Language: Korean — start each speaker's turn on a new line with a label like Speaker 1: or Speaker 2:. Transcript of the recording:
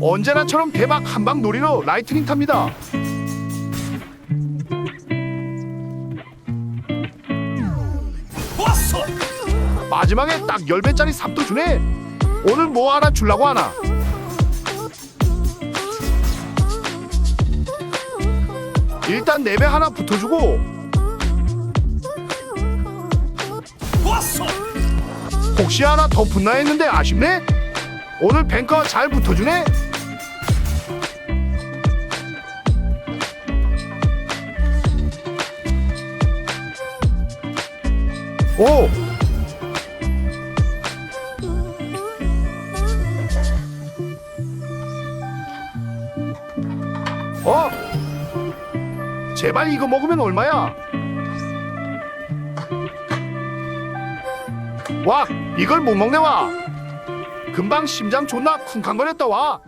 Speaker 1: 언제나처럼 대박 한방 놀이로 라이트닝 탑니다.
Speaker 2: 왔어.
Speaker 1: 마지막에 딱 10배짜리 삽도 주네. 오늘 뭐 하나 줄라고 하나. 일단 4배 하나 붙어주고
Speaker 2: 왔어.
Speaker 1: 혹시 하나 더 붙나 했는데 아쉽네. 오늘 뱅커 잘 붙어주네. 오. 어? 제발 이거 먹으면 얼마야? 와 이걸 못 먹네 와 금방 심장 존나 쿵쾅거렸다 와